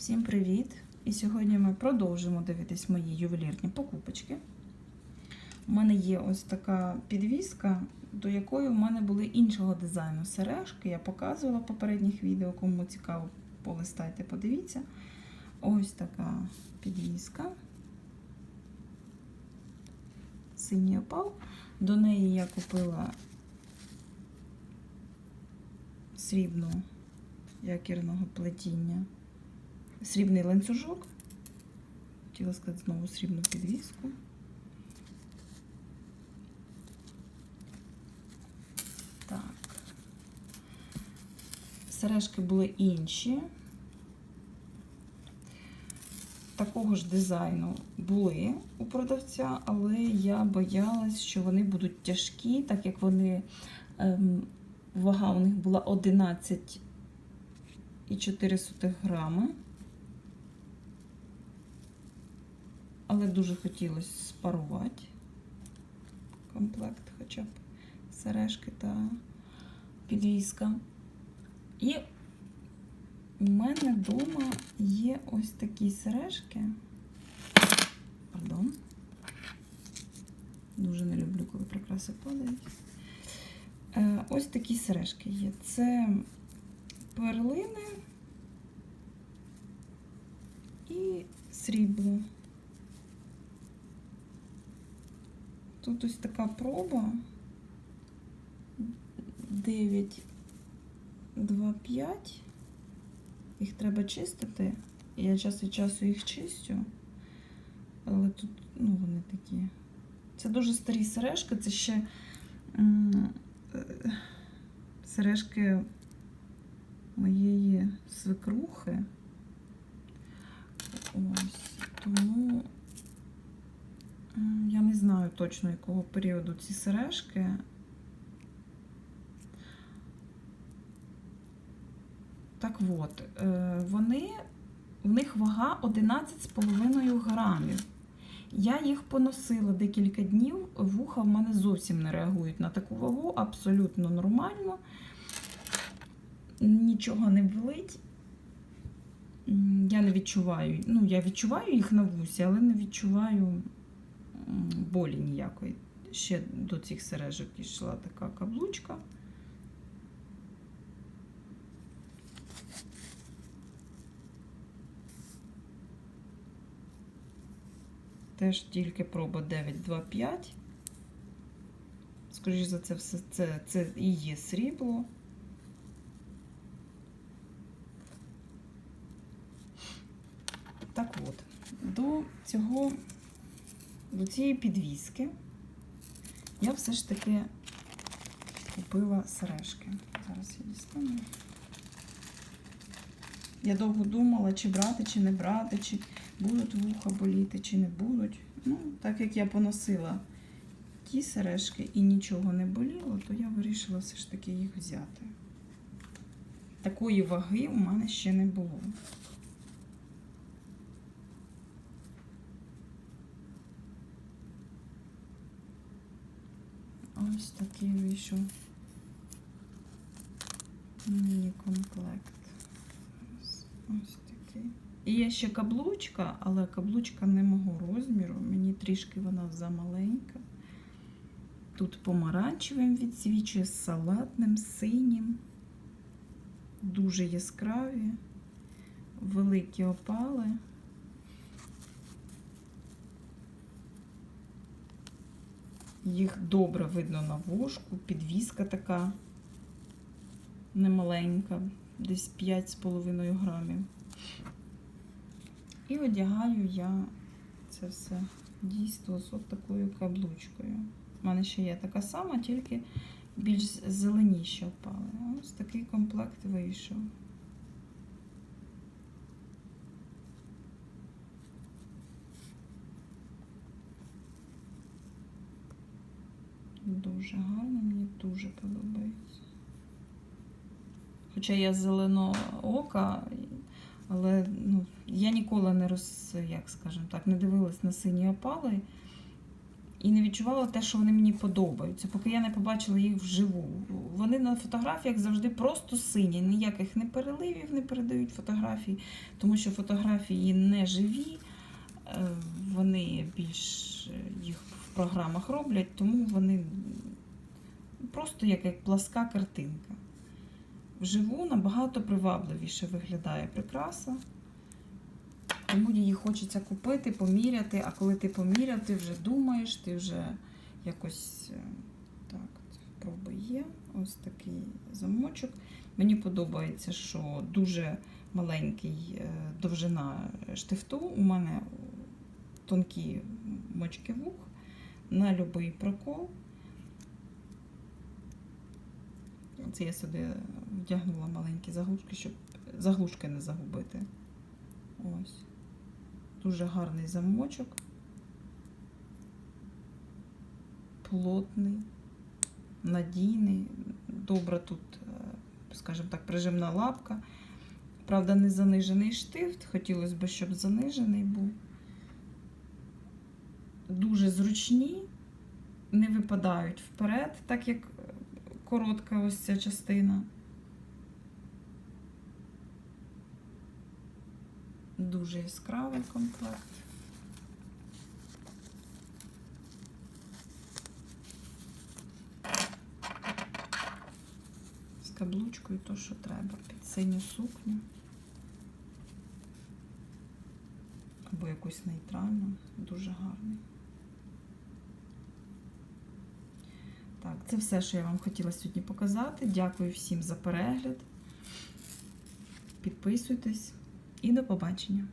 Всім привіт! І сьогодні ми продовжимо дивитись мої ювелірні покупочки. У мене є ось така підвіска, до якої в мене були іншого дизайну сережки. Я показувала в попередніх відео, кому цікаво, полистайте, подивіться. Ось така підвіска. Синій опал. До неї я купила срібну якірного плетіння срібний ланцюжок. Хотіла сказати знову срібну підвіску. Так. Сережки були інші. Такого ж дизайну були у продавця, але я боялась, що вони будуть тяжкі, так як вони ем, вага у них була 11,4 грами. Але дуже хотілося спарувати комплект, хоча б сережки та підвіска. І у мене вдома є ось такі сережки. Пардон. Дуже не люблю, коли прикраси падають. Е, ось такі сережки є. Це перлини і срібло. Тут ось така проба 9, 2, 5. Їх треба чистити. Я час від часу їх чистю. Але тут, ну, вони такі. Це дуже старі сережки, це ще е, сережки моєї свекрухи. Ось, тому. Я не знаю точно, якого періоду ці сережки. Так от, е, вони, в них вага 11,5 грамів. Я їх поносила декілька днів, вуха в мене зовсім не реагують на таку вагу, абсолютно нормально. Нічого не болить. Я не відчуваю, ну, я відчуваю їх на вусі, але не відчуваю болі ніякої. Ще до цих сережок йшла така каблучка. Теж тільки проба 925. Скоріше за це, все це, це і є срібло. Так от, до цього до цієї підвіски я все ж таки купила сережки. Зараз я дістану. Я довго думала, чи брати, чи не брати, чи будуть вуха боліти, чи не будуть. Ну, так як я поносила ті сережки і нічого не боліло, то я вирішила все ж таки їх взяти. Такої ваги у мене ще не було. Ось такий вийшов міні-комплект. Ось, ось такий. І є ще каблучка, але каблучка не мого розміру. Мені трішки вона замаленька. Тут помаранчевим відсвічує, з салатним, синім. Дуже яскраві, великі опали. Їх добре видно на вушку, підвіска така немаленька, десь 5,5 грамів. І одягаю я це все дійство з от такою каблучкою. У мене ще є така сама, тільки більш зеленіші опали. Ось такий комплект вийшов. Дуже гарно, мені дуже подобається. Хоча я зеленого ока, але ну, я ніколи не роз, як скажемо так, не дивилась на сині опали. і не відчувала те, що вони мені подобаються, поки я не побачила їх вживу. Вони на фотографіях завжди просто сині, ніяких не переливів не передають фотографії, тому що фотографії не живі, е, вони більш е, їх програмах роблять, тому вони просто як, як пласка картинка. Вживу набагато привабливіше виглядає прикраса. Тому її хочеться купити, поміряти, а коли ти поміряв, ти вже думаєш, ти вже якось е, так, проби є. Ось такий замочок. Мені подобається, що дуже маленький е, довжина штифту. У мене тонкі мочки вух на будь-який прокол. Це я сюди вдягнула маленькі заглушки, щоб заглушки не загубити. Ось. Дуже гарний замочок. Плотний, надійний. Добра тут, е, скажімо так, прижимна лапка. Правда, не занижений штифт. Хотілося б, щоб занижений був. Дуже зручні, не випадають вперед, так як е, коротка ось ця частина. Дуже яскравий комплект. З каблучкою то, що треба, під синю сукню. Або якусь нейтральну, дуже гарний. Так, це все, що я вам хотіла сьогодні показати. Дякую всім за перегляд. Підписуйтесь і до побачення.